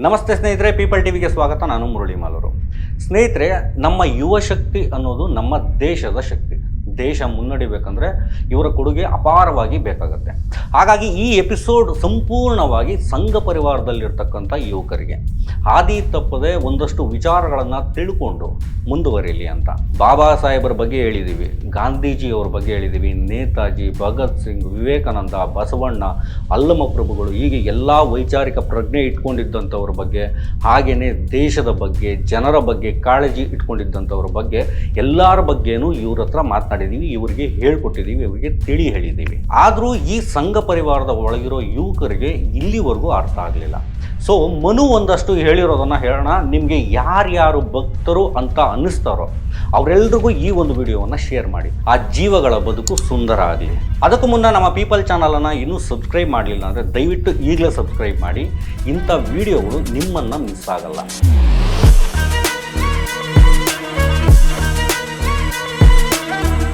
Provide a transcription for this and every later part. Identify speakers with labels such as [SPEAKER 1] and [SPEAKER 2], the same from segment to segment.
[SPEAKER 1] ನಮಸ್ತೆ ಸ್ನೇಹಿತರೆ ಪೀಪಲ್ ಟಿವಿಗೆ ಸ್ವಾಗತ. ನಾನು ಮುರಳಿ ಮಾಲೂರು. ಸ್ನೇಹಿತರೆ, ನಮ್ಮ ಯುವ ಶಕ್ತಿ ಅನ್ನೋದು ನಮ್ಮ ದೇಶದ ಶಕ್ತಿ. ದೇಶ ಮುನ್ನಡಿಬೇಕಂದ್ರೆ ಇವರ ಕೊಡುಗೆ ಅಪಾರವಾಗಿ ಬೇಕಾಗುತ್ತೆ. ಹಾಗಾಗಿ ಈ ಎಪಿಸೋಡ್ ಸಂಪೂರ್ಣವಾಗಿ ಸಂಘ ಪರಿವಾರದಲ್ಲಿರ್ತಕ್ಕಂಥ ಯುವಕರಿಗೆ ಹಾದಿ ತಪ್ಪದೆ ಒಂದಷ್ಟು ವಿಚಾರಗಳನ್ನು ತಿಳ್ಕೊಂಡು ಮುಂದುವರಿಯಲಿ ಅಂತ. ಬಾಬಾ ಸಾಹೇಬರ ಬಗ್ಗೆ ಹೇಳಿದ್ದೀವಿ ಗಾಂಧೀಜಿಯವರ ಬಗ್ಗೆ ಹೇಳಿದ್ದೀವಿ ನೇತಾಜಿ, ಭಗತ್ ಸಿಂಗ್, ವಿವೇಕಾನಂದ, ಬಸವಣ್ಣ ಅಲ್ಲಮ ಪ್ರಭುಗಳು, ಹೀಗೆ ಎಲ್ಲ ವೈಚಾರಿಕ ಪ್ರಜ್ಞೆ ಇಟ್ಕೊಂಡಿದ್ದಂಥವ್ರ ಬಗ್ಗೆ ಹಾಗೆಯೇ ದೇಶದ ಬಗ್ಗೆ, ಜನರ ಬಗ್ಗೆ ಕಾಳಜಿ ಇಟ್ಕೊಂಡಿದ್ದಂಥವ್ರ ಬಗ್ಗೆ, ಎಲ್ಲರ ಬಗ್ಗೆನೂ ಇವ್ರ ಹತ್ರ ಇವರಿಗೆ ಹೇಳ್ಕೊಟ್ಟಿದ್ದೀವಿ, ಇವರಿಗೆ ತಿಳಿ ಹೇಳಿದ್ದೀವಿ. ಆದರೂ ಈ ಸಂಘ ಪರಿವಾರದ ಒಳಗಿರೋ ಯುವಕರಿಗೆ ಇಲ್ಲಿವರೆಗೂ ಅರ್ಥ ಆಗಲಿಲ್ಲ. ಸೊ ಮನು ಒಂದಷ್ಟು ಹೇಳಿರೋದನ್ನು ಹೇಳೋಣ. ನಿಮಗೆ ಯಾರ್ಯಾರು ಭಕ್ತರು ಅಂತ ಅನ್ನಿಸ್ತಾರೋ ಅವರೆಲ್ರಿಗೂ ಈ ಒಂದು ವಿಡಿಯೋವನ್ನು ಶೇರ್ ಮಾಡಿ. ಆ ಜೀವಗಳ ಬದುಕು ಸುಂದರ ಆಗಲಿ. ಅದಕ್ಕೂ ಮುನ್ನ ನಮ್ಮ ಪೀಪಲ್ ಚಾನಲನ್ನು ಇನ್ನೂ ಸಬ್ಸ್ಕ್ರೈಬ್ ಮಾಡಲಿಲ್ಲ ಅಂದರೆ ದಯವಿಟ್ಟು ಈಗಲೇ ಸಬ್ಸ್ಕ್ರೈಬ್ ಮಾಡಿ. ಇಂಥ ವಿಡಿಯೋಗಳು ನಿಮ್ಮನ್ನು ಮಿಸ್ ಆಗಲ್ಲ.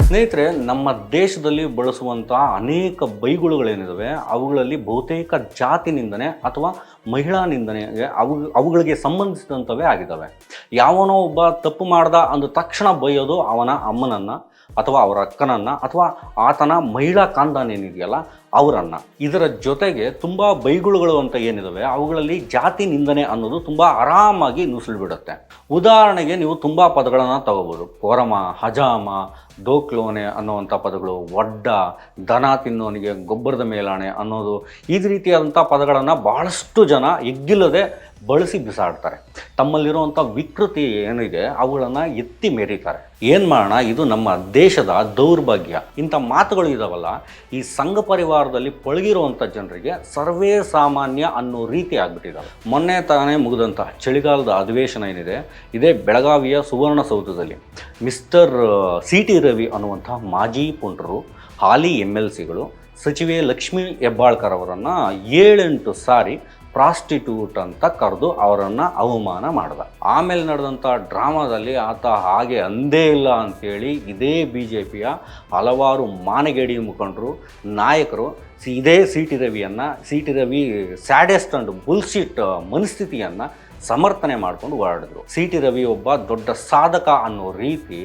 [SPEAKER 1] ಸ್ನೇಹಿತರೆ, ನಮ್ಮ ದೇಶದಲ್ಲಿ ಬಳಸುವಂಥ ಅನೇಕ ಬೈಗುಳುಗಳೇನಿದಾವೆ, ಅವುಗಳಲ್ಲಿ ಬಹುತೇಕ ಜಾತಿ ನಿಂದನೆ ಅಥವಾ ಮಹಿಳಾ ನಿಂದನೆಗೆ ಅವು, ಅವುಗಳಿಗೆ ಸಂಬಂಧಿಸಿದಂಥವೇ ಆಗಿದ್ದಾವೆ ಯಾವನೋ ಒಬ್ಬ ತಪ್ಪು ಮಾಡ್ದ ಅಂದ ತಕ್ಷಣ ಬೈಯೋದು ಅವನ ಅಮ್ಮನನ್ನು. ಅಥವಾ ಅವರ ಅಕ್ಕನನ್ನು ಅಥವಾ ಆತನ ಮಹಿಳಾ ಕಾಂದಾನ್ ಏನಿದೆಯಲ್ಲ ಅವರನ್ನು. ಇದರ ಜೊತೆಗೆ ತುಂಬ ಬೈಗುಳುಗಳು ಅಂತ ಏನಿದಾವೆ, ಅವುಗಳಲ್ಲಿ ಜಾತಿ ನಿಂದನೆ ಅನ್ನೋದು ತುಂಬ ಆರಾಮಾಗಿ ನುಸುಳ್ಬಿಡುತ್ತೆ. ಉದಾಹರಣೆಗೆ ನೀವು ತುಂಬ ಪದಗಳನ್ನು ತಗೋಬೋದು. ಕೊರಮ, ಹಜಾಮ, ದೋಕ್ಲೋನೆ ಅನ್ನುವಂಥ ಪದಗಳು ಒಡ್ಡ ದನ ತಿನ್ನೋನಿಗೆ ಗೊಬ್ಬರದ ಮೇಲಾಣೆ ಅನ್ನೋದು, ಈ ರೀತಿಯಾದಂಥ ಪದಗಳನ್ನು ಬಹಳಷ್ಟು ಜನ ಎಗ್ಗಿಲ್ಲದೆ ಬಳಸಿ ಬಿಸಾಡ್ತಾರೆ. ತಮ್ಮಲ್ಲಿರುವಂಥ ವಿಕೃತಿ ಏನಿದೆ, ಅವುಗಳನ್ನು ಎತ್ತಿ ಮೆರೀತಾರೆ. ಏನು ಮಾಡೋಣ? ಇದು ನಮ್ಮ ದೇಶದ ದೌರ್ಭಾಗ್ಯ. ಇಂಥ ಮಾತುಗಳು ಇದಾವಲ್ಲ, ಈ ಸಂಘ ಪರಿವಾರದಲ್ಲಿ ಪಳಗಿರುವಂಥ ಜನರಿಗೆ ಸರ್ವೇ ಸಾಮಾನ್ಯ ಅನ್ನೋ ರೀತಿ ಆಗ್ಬಿಟ್ಟಿದ್ದಾವೆ ಮೊನ್ನೆ ತಾನೇ ಮುಗಿದಂತಹ ಚಳಿಗಾಲದ ಅಧಿವೇಶನ ಏನಿದೆ, ಇದೇ ಬೆಳಗಾವಿಯ ಸುವರ್ಣಸೌಧದಲ್ಲಿ ಮಿಸ್ಟರ್ ಸಿ ಟಿ ರವಿ ಅನ್ನುವಂಥ ಮಾಜಿ ಪುಂಡರು, ಹಾಲಿ ಎಂ ಎಲ್ ಸಿಗಳು, ಸಚಿವೆ ಲಕ್ಷ್ಮೀ ಹೆಬ್ಬಾಳ್ಕರ್ ಅವರನ್ನು ಏಳೆಂಟು ಸಾರಿ ಪ್ರಾಸ್ಟಿಟ್ಯೂಟ್ ಅಂತ ಕರೆದು ಅವರನ್ನು ಅವಮಾನ ಮಾಡ್ದ. ಆಮೇಲೆ ನಡೆದಂಥ ಡ್ರಾಮಾದಲ್ಲಿ ಆತ ಹಾಗೆ ಅಂದೇ ಇಲ್ಲ ಅಂತೇಳಿ ಇದೇ ಬಿ ಜೆ ಪಿಯ ಹಲವಾರು ಮಾನಗೇಡಿ ಮುಖಂಡರು, ನಾಯಕರು ಇದೇ C T ರವಿಯನ್ನು C T Ravi saddest and bullshit ಮನಸ್ಥಿತಿಯನ್ನು ಸಮರ್ಥನೆ ಮಾಡ್ಕೊಂಡು ಹೊರಡಿದ್ರು ಸಿ ಟಿ ರವಿ ಒಬ್ಬ ದೊಡ್ಡ ಸಾಧಕ ಅನ್ನೋ ರೀತಿ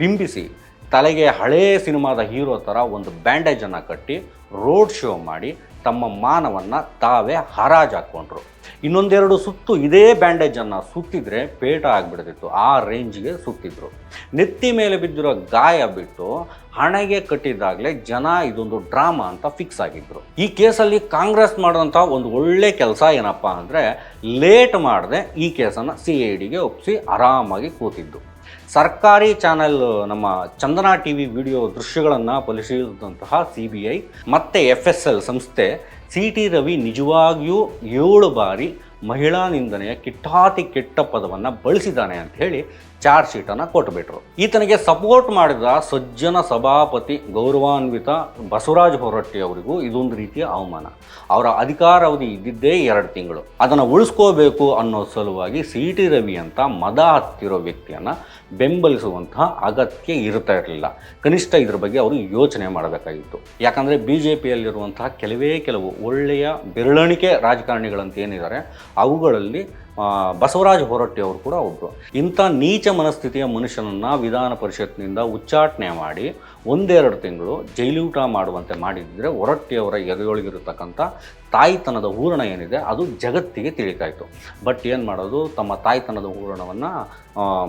[SPEAKER 1] ಬಿಂಬಿಸಿ ತಲೆಗೆ ಹಳೇ ಸಿನಿಮಾದ ಹೀರೋ ಥರ ಒಂದು ಬ್ಯಾಂಡೇಜನ್ನು ಕಟ್ಟಿ ರೋಡ್ ಶೋ ಮಾಡಿ ತಮ್ಮ ಮಾನವನ್ನು ತಾವೇ ಹರಾಜು ಹಾಕ್ಕೊಂಡ್ರು ಇನ್ನೊಂದೆರಡು ಸುತ್ತು ಇದೇ ಬ್ಯಾಂಡೇಜನ್ನು ಸುತ್ತಿದ್ರೆ ಪೇಟ ಆಗಿಬಿಡ್ತಿತ್ತು. ಆ ರೇಂಜ್ಗೆ ಸುತ್ತಿದ್ರು. ನೆತ್ತಿ ಮೇಲೆ ಬಿದ್ದಿರೋ ಗಾಯ ಬಿಟ್ಟು ಹಣೆಗೆ ಕಟ್ಟಿದಾಗಲೇ ಜನ ಇದೊಂದು ಡ್ರಾಮಾ ಅಂತ ಫಿಕ್ಸ್ ಆಗಿದ್ರು. ಈ ಕೇಸಲ್ಲಿ ಕಾಂಗ್ರೆಸ್ ಮಾಡಿದಂಥ ಒಂದು ಒಳ್ಳೆ ಕೆಲಸ ಏನಪ್ಪ ಅಂದರೆ ಲೇಟ್ ಮಾಡದೆ ಈ ಕೇಸನ್ನು ಸಿ ಐ ಡಿಗೆ ಒಪ್ಪಿಸಿ ಆರಾಮಾಗಿ ಕೂತಿದ್ದು. ಸರ್ಕಾರಿ ಚಾನೆಲ್, ನಮ್ಮ ಚಂದನಾ ಟಿ ವಿ ವಿಡಿಯೋ ದೃಶ್ಯಗಳನ್ನು ಪರಿಶೀಲಿಸಿದಂತಹ ಸಿ ಬಿ ಐ ಮತ್ತು ಎಫ್ ಎಸ್ ಎಲ್ ಸಂಸ್ಥೆ ಸಿ ಟಿ ರವಿ ನಿಜವಾಗಿಯೂ ಏಳು ಬಾರಿ ಮಹಿಳಾ ನಿಂದನೆಯ ಕಿಟ್ಟಾತಿ ಕೆಟ್ಟ ಪದವನ್ನು ಬಳಸಿದ್ದಾನೆ ಅಂತ ಹೇಳಿ ಚಾರ್ಜ್ ಶೀಟನ್ನು ಕೊಟ್ಟುಬಿಟ್ರು ಈತನಿಗೆ ಸಪೋರ್ಟ್ ಮಾಡಿದ ಸಜ್ಜನ ಸಭಾಪತಿ ಗೌರವಾನ್ವಿತ ಬಸವರಾಜ್ ಹೊರಟ್ಟಿ ಅವರಿಗೂ ಇದೊಂದು ರೀತಿಯ ಅವಮಾನ. ಅವರ ಅಧಿಕಾರಾವಧಿ ಇದ್ದಿದ್ದೇ ಎರಡು ತಿಂಗಳು. ಅದನ್ನು ಉಳಿಸ್ಕೋಬೇಕು ಅನ್ನೋ ಸಲುವಾಗಿ ಸಿ ಟಿ ರವಿ ಅಂತ ಮದ ಹತ್ತಿರೋ ವ್ಯಕ್ತಿಯನ್ನು ಬೆಂಬಲಿಸುವಂತಹ ಅಗತ್ಯ ಇರ್ತಾ ಇರಲಿಲ್ಲ. ಕನಿಷ್ಠ ಇದ್ರ ಬಗ್ಗೆ ಅವರು ಯೋಚನೆ ಮಾಡಬೇಕಾಗಿತ್ತು. ಯಾಕಂದರೆ ಬಿ ಜೆ ಪಿಯಲ್ಲಿರುವಂತಹ ಕೆಲವೇ ಕೆಲವು ಒಳ್ಳೆಯ ಬೆರಳಿಕೆ ರಾಜಕಾರಣಿಗಳಂತ ಏನಿದ್ದಾರೆ, ಅವುಗಳಲ್ಲಿ ಬಸವರಾಜ ಹೊರಟ್ಟಿ ಅವರು ಕೂಡ ಒಬ್ಬರು ಇಂಥ ನೀಚ ಮನಸ್ಥಿತಿಯ ಮನುಷ್ಯನನ್ನು ವಿಧಾನ ಪರಿಷತ್ನಿಂದ ಉಚ್ಚಾಟನೆ ಮಾಡಿ ಒಂದೆರಡು ತಿಂಗಳು ಜೈಲೂಟ ಮಾಡುವಂತೆ ಮಾಡಿದ್ರೆ ಹೊರಟ್ಟಿಯವರ ಎದೆಯೊಳಗಿರತಕ್ಕಂಥ ತಾಯ್ತನದ ಹೂರಣ ಏನಿದೆ, ಅದು ಜಗತ್ತಿಗೆ ತಿಳಿತಾಯಿತು ಬಟ್ ಏನು ಮಾಡೋದು, ತಮ್ಮ ತಾಯ್ತನದ ಹೂರಣವನ್ನು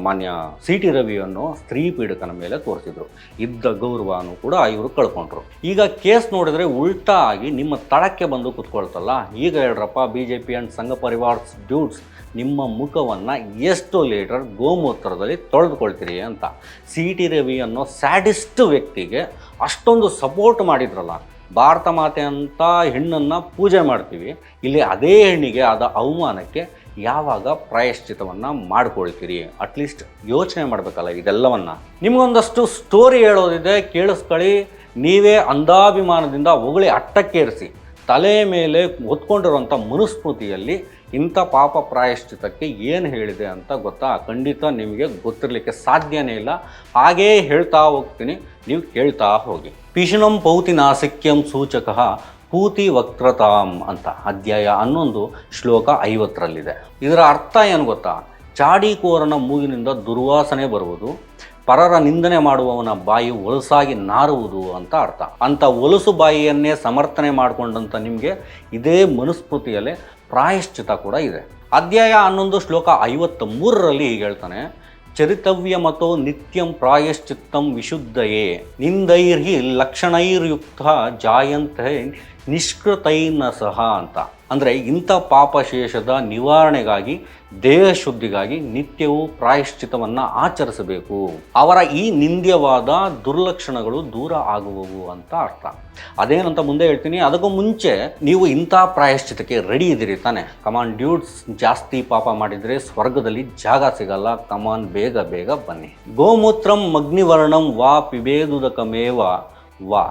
[SPEAKER 1] ಮಾನ್ಯ ಸಿ ಟಿ ರವಿಯನ್ನು ಸ್ತ್ರೀ ಪೀಡಕನ ಮೇಲೆ ತೋರಿಸಿದ್ರು. ಇದ್ದ ಗೌರವನೂ ಕೂಡ ಇವರು ಕಳ್ಕೊಂಡ್ರು. ಈಗ ಕೇಸ್ ನೋಡಿದರೆ ಉಲ್ಟಾ ಆಗಿ ನಿಮ್ಮ ತಳಕ್ಕೆ ಬಂದು ಕುತ್ಕೊಳ್ತಲ್ಲ, ಈಗ ಹೇಳ್ರಪ್ಪ B J P and Sangha ಪರಿವಾರ್ಸ್ ಡ್ಯೂಟ್ಸ್ ನಿಮ್ಮ ಮುಖವನ್ನು ಎಷ್ಟು ಲೀಟರ್ ಗೋಮೂತ್ರದಲ್ಲಿ ತೊಳೆದುಕೊಳ್ತೀರಿ ಅಂತ. ಸಿ ಟಿ ರವಿ ಅನ್ನೋ ಸ್ಯಾಡಿಸ್ಟ್ ವ್ಯಕ್ತಿಗೆ ಅಷ್ಟೊಂದು ಸಪೋರ್ಟ್ ಮಾಡಿದ್ರಲ್ಲ ಭಾರತ ಮಾತೆ ಅಂತ ಹೆಣ್ಣನ್ನು ಪೂಜೆ ಮಾಡ್ತೀವಿ. ಇಲ್ಲಿ ಅದೇ ಹೆಣ್ಣಿಗೆ ಆದ ಅವಮಾನಕ್ಕೆ ಯಾವಾಗ ಪ್ರಾಯಶ್ಚಿತವನ್ನು ಮಾಡ್ಕೊಳ್ತೀರಿ? ಅಟ್ಲೀಸ್ಟ್ ಯೋಚನೆ ಮಾಡಬೇಕಲ್ಲ ಇದೆಲ್ಲವನ್ನು. ನಿಮಗೊಂದಷ್ಟು ಸ್ಟೋರಿ ಹೇಳೋದಿದೆ, ಕೇಳಿಸ್ಕೊಳ್ಳಿ. ನೀವೇ ಅಂಧಾಭಿಮಾನದಿಂದ ಹೊಗಳಿ ಅಟ್ಟಕ್ಕೇರಿಸಿ. ತಲೆ ಮೇಲೆ ಹೊತ್ಕೊಂಡಿರುವಂಥ ಮನುಸ್ಮೃತಿಯಲ್ಲಿ ಇಂಥ ಪಾಪ ಪ್ರಾಯಶ್ಚಿತಕ್ಕೆ ಏನು ಹೇಳಿದೆ ಅಂತ ಗೊತ್ತಾ? ಖಂಡಿತ ನಿಮಗೆ ಗೊತ್ತಿರಲಿಕ್ಕೆ ಸಾಧ್ಯನೇ ಇಲ್ಲ. ಹಾಗೇ ಹೇಳ್ತಾ ಹೋಗ್ತೀನಿ. ನೀವು ಕೇಳ್ತಾ ಹೋಗಿ. ಪಿಶುನಂ ಪೌತಿ ನಾಸಿಕ್ಯಂ ಸೂಚಕ ಪೂತಿ ವಕ್ರತಾಂ ಅಂತ ಅಧ್ಯಾಯ ಹನ್ನೊಂದು, ಶ್ಲೋಕ ಐವತ್ತರಲ್ಲಿದೆ. ಇದರ ಅರ್ಥ ಏನು ಗೊತ್ತಾ? ಚಾಡಿಕೋರನ ಮೂಗಿನಿಂದ ದುರ್ವಾಸನೆ ಬರುವುದು, ಪರರ ನಿಂದನೆ ಮಾಡುವವನ ಬಾಯಿ ಒಲಸಾಗಿ ನಾರುವುದು ಅಂತ ಅರ್ಥ. ಅಂಥ ಒಲಸು ಬಾಯಿಯನ್ನೇ ಸಮರ್ಥನೆ ಮಾಡಿಕೊಂಡಂಥ ನಿಮಗೆ ಇದೇ ಮನುಸ್ಮೃತಿಯಲ್ಲೇ ಪ್ರಾಯಶ್ಚಿತ ಕೂಡ ಇದೆ. ಅಧ್ಯಾಯ ಹನ್ನೊಂದು, ಶ್ಲೋಕ ಐವತ್ತ ಮೂರರಲ್ಲಿ ಹೀಗೆ ಹೇಳ್ತಾನೆ ಚರಿತವ್ಯ ಮತೋ ನಿತ್ಯಂ ಪ್ರಾಯಶ್ಚಿತ್ತಂ ವಿಶುದ್ಧಯೇ. ನಿಂದೈರ್ಹಿ ಲಕ್ಷಣೈರ್ಯುಕ್ತ ಜಾಯಂತೆ ನಿಷ್ಕೃತೈನ ಸಹ ಅಂತ. ಅಂದರೆ ಇಂಥ ಪಾಪಶೇಷದ ನಿವಾರಣೆಗಾಗಿ ದೇಹ ಶುದ್ಧಿಗಾಗಿ ನಿತ್ಯವೂ ಪ್ರಾಯಶ್ಚಿತವನ್ನು ಆಚರಿಸಬೇಕು. ಅವರ ಈ ನಿಂದ್ಯವಾದ ದುರ್ಲಕ್ಷಣಗಳು ದೂರ ಆಗುವವು ಅಂತ ಅರ್ಥ. ಅದೇನಂತ ಮುಂದೆ ಹೇಳ್ತೀನಿ, ಅದಕ್ಕೂ ಮುಂಚೆ ನೀವು ಇಂಥ ಪ್ರಾಯಶ್ಚಿತಕ್ಕೆ ರೆಡಿ ಇದ್ದೀರಿ ತಾನೆ. ಕಮಾನ್ ಡ್ಯೂಡ್ಸ್ ಜಾಸ್ತಿ ಪಾಪ ಮಾಡಿದರೆ ಸ್ವರ್ಗದಲ್ಲಿ ಜಾಗ ಸಿಗಲ್ಲ. ಕಮಾನ್ ಬೇಗ ಬೇಗ ಬನ್ನಿ. ಗೋಮೂತ್ರಂ ಮಗ್ನಿವರ್ಣಂ ವಾ ಪಿಬೇದುದಕಮೇವ ವಾ.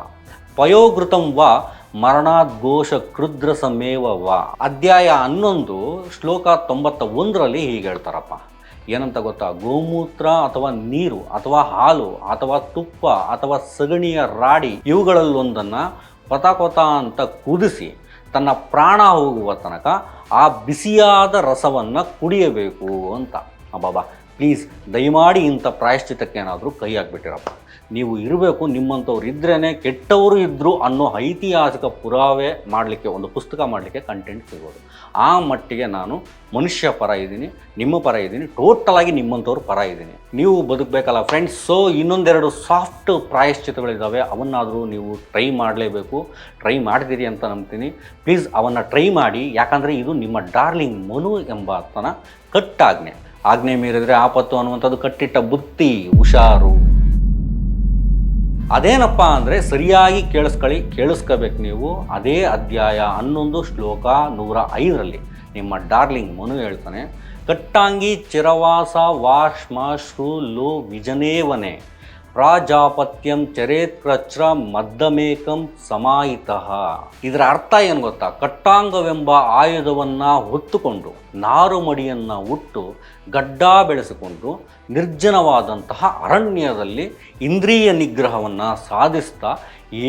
[SPEAKER 1] ಪಯೋಘೃತಂ ವಾ ಮರಣಾದ್ಘೋಷ ಕೃದ್ರ ವಾ. ಅಧ್ಯಾಯ ಹನ್ನೊಂದು, ಶ್ಲೋಕ ತೊಂಬತ್ತ ಒಂದರಲ್ಲಿ ಹೀಗೆ ಹೇಳ್ತಾರಪ್ಪ. ಏನಂತ ಗೊತ್ತಾ? ಗೋಮೂತ್ರ ಅಥವಾ ನೀರು ಅಥವಾ ಹಾಲು ಅಥವಾ ತುಪ್ಪ ಅಥವಾ ಸಗಣಿಯ ರಾಡಿ ಇವುಗಳಲ್ಲೊಂದನ್ನು ಕೊತ ಕೊತ ಅಂತ ಕುದಿಸಿ ತನ್ನ ಪ್ರಾಣ ಹೋಗುವ ತನಕ ಆ ಬಿಸಿಯಾದ ರಸವನ್ನು ಕುಡಿಯಬೇಕು ಅಂತ. ಅಬ್ಬಾಬಾ ಪ್ಲೀಸ್ ದಯಮಾಡಿ ಇಂಥ ಪ್ರಾಯಶ್ಚಿತಕ್ಕೆ ಏನಾದರೂ ಕೈ ಹಾಕ್ಬಿಟ್ಟಿರಪ್ಪ. ನೀವು ಇರಬೇಕು, ನಿಮ್ಮಂಥವ್ರು ಇದ್ರೇ ಕೆಟ್ಟವರು ಇದ್ದರು ಅನ್ನೋ ಐತಿಹಾಸಿಕ ಪುರಾವೆ ಮಾಡಲಿಕ್ಕೆ, ಒಂದು ಪುಸ್ತಕ ಮಾಡಲಿಕ್ಕೆ ಕಂಟೆಂಟ್ ಸಿಗೋದು. ಆ ಮಟ್ಟಿಗೆ ನಾನು ಮನುಷ್ಯ ಪರ ಇದ್ದೀನಿ, ನಿಮ್ಮ ಪರ ಇದ್ದೀನಿ ಟೋಟಲಾಗಿ ನಿಮ್ಮಂಥವ್ರು ಪರ ಇದ್ದೀನಿ. ನೀವು ಬದುಕಬೇಕಲ್ಲ ಫ್ರೆಂಡ್ಸ್ ಸೊ ಇನ್ನೊಂದೆರಡು ಸಾಫ್ಟ್ ಪ್ರಾಯಶ್ಚಿತಗಳಿದ್ದಾವೆ ಅವನ್ನಾದರೂ ನೀವು ಟ್ರೈ ಮಾಡಲೇಬೇಕು. ಟ್ರೈ ಮಾಡ್ತೀರಿ ಅಂತ ನಂಬ್ತೀನಿ. ಪ್ಲೀಸ್ ಅವನ್ನು ಟ್ರೈ ಮಾಡಿ, ಯಾಕಂದರೆ ಇದು ನಿಮ್ಮ ಡಾರ್ಲಿಂಗ್ ಮನು ಎಂಬ ಅರ್ಥನ ಕಟ್ಟಾಜ್ಞೆ. ಆಜ್ಞೆ ಮೀರಿದರೆ ಆಪತ್ತು ಅನ್ನುವಂಥದ್ದು ಕಟ್ಟಿಟ್ಟ ಬುತ್ತಿ, ಹುಷಾರು. ಅದೇನಪ್ಪ ಅಂದರೆ ಸರಿಯಾಗಿ ಕೇಳಿಸ್ಕೊಳ್ಳಿ ಕೇಳಿಸ್ಕೋಬೇಕು ನೀವು. ಅದೇ ಅಧ್ಯಾಯ ಹನ್ನೊಂದು ಶ್ಲೋಕ ನೂರ ಐದರಲ್ಲಿ. ನಿಮ್ಮ ಡಾರ್ಲಿಂಗ್ ಮನು ಹೇಳ್ತಾನೆ, ಕಟ್ಟಾಂಗಿ ಚಿರವಾಸ ಶ್ರೂ ಲೋ ವಿಜನೇವನೆ. ಪ್ರಾಜಾಪತ್ಯಂ ಚರೇತ್ಕ್ರಚ್ರ ಮದ್ದಮೇಕಂ ಸಮಾಯಿತಃ. ಇದರ ಅರ್ಥ ಏನು ಗೊತ್ತಾ? ಕಟ್ಟಾಂಗವೆಂಬ ಆಯುಧವನ್ನು ಹೊತ್ತುಕೊಂಡು, ನಾರುಮಡಿಯನ್ನು ಉಟ್ಟು, ಗಡ್ಡ ಬೆಳೆಸಿಕೊಂಡು, ನಿರ್ಜನವಾದಂತಹ ಅರಣ್ಯದಲ್ಲಿ ಇಂದ್ರಿಯ ನಿಗ್ರಹವನ್ನು ಸಾಧಿಸ್ತಾ,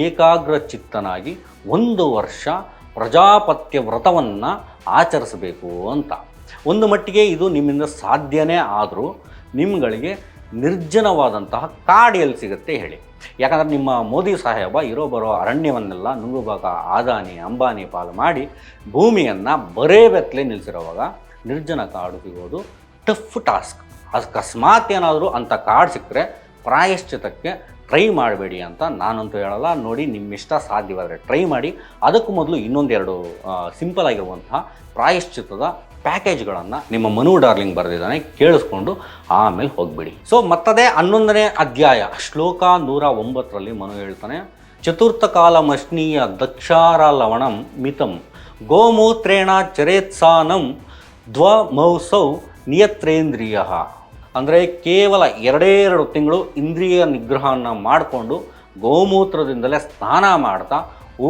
[SPEAKER 1] ಏಕಾಗ್ರ ಚಿತ್ತನಾಗಿ ಒಂದು ವರ್ಷ ಪ್ರಜಾಪತ್ಯ ವ್ರತವನ್ನು ಆಚರಿಸಬೇಕು ಅಂತ. ಒಂದು ಮಟ್ಟಿಗೆ ಇದು ನಿಮ್ಮಿಂದ ಸಾಧ್ಯನೇ ಆದರೂ ನಿಮ್ಗಳಿಗೆ ನಿರ್ಜನವಾದಂತಹ ಕಾಡು ಎಲ್ಲಿ ಸಿಗುತ್ತೆ ಹೇಳಿ. ಯಾಕಂದರೆ ನಿಮ್ಮ ಮೋದಿ ಸಾಹೇಬ ಇರೋ ಬರೋ ಅರಣ್ಯವನ್ನೆಲ್ಲ ನುಂಗುವಾಗ ಆದಾನಿ, ಅಂಬಾನಿ ಪಾಲು ಮಾಡಿ ಭೂಮಿಯನ್ನು ಬರೇ ಬೆತ್ತಲೆ ನಿಲ್ಲಿಸಿರುವಾಗ ನಿರ್ಜನ ಕಾಡು ಸಿಗೋದು ಟಫ್ ಟಾಸ್ಕ್ ಅಕಸ್ಮಾತ್ ಏನಾದರೂ ಅಂಥ ಕಾಡು ಸಿಕ್ಕರೆ ಪ್ರಾಯಶ್ಚಿತಕ್ಕೆ ಟ್ರೈ ಮಾಡಬೇಡಿ ಅಂತ ನಾನಂತೂ ಹೇಳಲ್ಲ. ನೋಡಿ, ನಿಮ್ಮಿಷ್ಟ ಸಾಧ್ಯವಾದರೆ ಟ್ರೈ ಮಾಡಿ. ಅದಕ್ಕೂ ಮೊದಲು ಇನ್ನೊಂದೆರಡು ಸಿಂಪಲ್ ಆಗಿರುವಂತಹ ಪ್ರಾಯಶ್ಚಿತದ ಪ್ಯಾಕೇಜ್ಗಳನ್ನು ನಿಮ್ಮ ಮನು ಡಾರ್ಲಿಂಗ್ ಬರೆದಿದ್ದಾನೆ, ಕೇಳಿಸ್ಕೊಂಡು ಆಮೇಲೆ ಹೋಗ್ಬಿಡಿ. ಸೊ ಮತ್ತದೇ ಹನ್ನೊಂದನೇ ಅಧ್ಯಾಯ, ಶ್ಲೋಕ ನೂರ ಒಂಬತ್ತರಲ್ಲಿ ಮನು ಹೇಳ್ತಾನೆ, ಚತುರ್ಥ ದಕ್ಷಾರ ಲವಣಂ ಮಿತಂ, ಗೋಮೂತ್ರೇಣ ಚರೇತ್ಸಾನಂ ದ್ವಮೌಸೌ ನಿಯತ್ರೇಂದ್ರಿಯ. ಅಂದರೆ ಕೇವಲ ಎರಡೇ ಎರಡು ತಿಂಗಳು ಇಂದ್ರಿಯ ನಿಗ್ರಹವನ್ನು ಮಾಡಿಕೊಂಡು ಗೋಮೂತ್ರದಿಂದಲೇ ಸ್ನಾನ ಮಾಡ್ತಾ,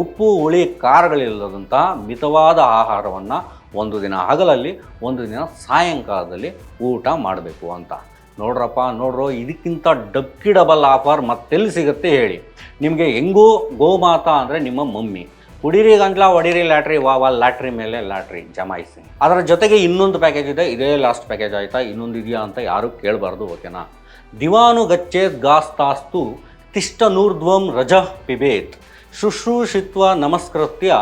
[SPEAKER 1] ಉಪ್ಪು, ಹುಳಿ ಖಾರಗಳಿಲ್ಲದಂಥ ಮಿತವಾದ ಆಹಾರವನ್ನು ಒಂದು ದಿನ ಹಗಲಲ್ಲಿ, ಒಂದು ದಿನ ಸಾಯಂಕಾಲದಲ್ಲಿ ಊಟ ಮಾಡಬೇಕು ಅಂತ. ನೋಡ್ರಪ್ಪ, ನೋಡ್ರೋ, ಇದಕ್ಕಿಂತ ಡಕ್ಕಿ ಡಬಲ್ ಆಫರ್ ಮತ್ತೆಲ್ಲಿ ಸಿಗುತ್ತೆ ಹೇಳಿ. ನಿಮಗೆ ಹೆಂಗೂ ಗೋಮಾತಾ ಅಂದರೆ ನಿಮ್ಮ ಮಮ್ಮಿ. ಕುಡೀರಿ ಗಂಟ್ಲ ಒಡೀರಿ ಲ್ಯಾಟ್ರಿ, ವಾ ವಾ, ಲ್ಯಾಟ್ರಿ ಮೇಲೆ ಲ್ಯಾಟ್ರಿ, ಜಮಾಯಿಸಿ. ಅದರ ಜೊತೆಗೆ ಇನ್ನೊಂದು ಪ್ಯಾಕೇಜ್ ಇದೆ, ಇದೇ ಲಾಸ್ಟ್ ಪ್ಯಾಕೇಜ್ ಆಯಿತಾ, ಇನ್ನೊಂದು ಇದೆಯಾ ಅಂತ ಯಾರೂ ಕೇಳಬಾರ್ದು ಓಕೆನಾ ದಿವಾನು ಗಚ್ಚೇದ್ ಗಾಸ್ತಾಸ್ತು ತಿಷ್ಟ ನೂರ್ಧ್ವಂ ರಜಃ ಪಿಬೇತ್. ಶುಶ್ರೂಷಿತ್ವ ನಮಸ್ಕೃತ್ಯ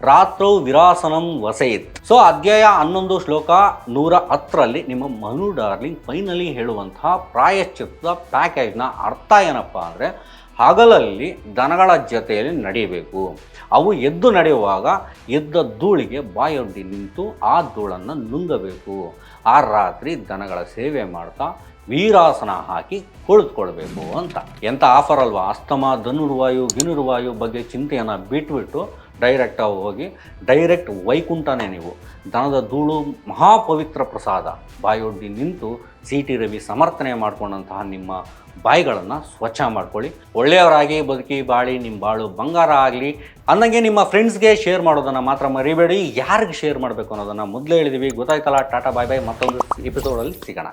[SPEAKER 1] ರಾತ್ರೌ ವಿರಾಸನಂ ವಸೇತ್. ಸೊ, ಅಧ್ಯಾಯ ಹನ್ನೊಂದು ಶ್ಲೋಕ ನೂರ ಹತ್ತರಲ್ಲಿ ನಿಮ್ಮ ಮನು ಡಾರ್ಲಿಂಗ್ ಫೈನಲಿ ಹೇಳುವಂತಹ ಪ್ರಾಯಶ್ಚಿತ್ತ ಪ್ಯಾಕೇಜ್ನ ಅರ್ಥ ಏನಪ್ಪ ಅಂದರೆ ಹಗಲಲ್ಲಿ ದನಗಳ ಜೊತೆಯಲ್ಲಿ ನಡೆಯಬೇಕು. ಅವು ಎದ್ದು ನಡೆಯುವಾಗ ಎದ್ದ ಧೂಳಿಗೆ ಬಾಯೊಡ್ಡಿ ನಿಂತು ಆ ಧೂಳನ್ನು ನುಂಗಬೇಕು. ಆ ರಾತ್ರಿ ದನಗಳ ಸೇವೆ ಮಾಡ್ತಾ ವೀರಾಸನ ಹಾಕಿ ಕುಳಿತುಕೊಳ್ಬೇಕು ಅಂತ. ಎಂಥ ಆಫರ್ ಅಲ್ವಾ? ಅಸ್ತಮ, ಧನುರ್ವಾಯು, ಗಿನುರ್ವಾಯು ಬಗ್ಗೆ ಚಿಂತೆಯನ್ನು ಬಿಟ್ಬಿಟ್ಟು ಡೈರೆಕ್ಟಾಗಿ ಹೋಗಿ ಡೈರೆಕ್ಟ್ ವೈಕುಂಠನೇ ನೀವು. ದನದ ಧೂಳು ಮಹಾಪವಿತ್ರ ಪ್ರಸಾದ. ಬಾಯೊಡ್ಡಿ ನಿಂತು ಸಿ ಟಿ ರವಿ ಸಮರ್ಥನೆ ಮಾಡಿಕೊಂಡಂತಹ ನಿಮ್ಮ ಬಾಯಿಗಳನ್ನು ಸ್ವಚ್ಛ ಮಾಡ್ಕೊಳ್ಳಿ. ಒಳ್ಳೆಯವರಾಗಿ ಬದುಕಿ ಬಾಳಿ ನಿಮ್ಮ ಬಾಳು ಬಂಗಾರ ಆಗಲಿ. ಅನ್ನಂಗೆ ನಿಮ್ಮ ಫ್ರೆಂಡ್ಸ್ಗೆ ಶೇರ್ ಮಾಡೋದನ್ನು ಮಾತ್ರ ಮರಿಬೇಡಿ. ಯಾರಿಗೆ ಶೇರ್ ಮಾಡಬೇಕು ಅನ್ನೋದನ್ನು ಮೊದಲೇ ಹೇಳಿದೀವಿ. ಗೊತ್ತಾಯ್ತಲ್ಲ? ಟಾಟಾ, ಬಾಯ್ ಬಾಯ್. ಮತ್ತೊಂದು ಎಪಿಸೋಡಲ್ಲಿ ಸಿಗೋಣ.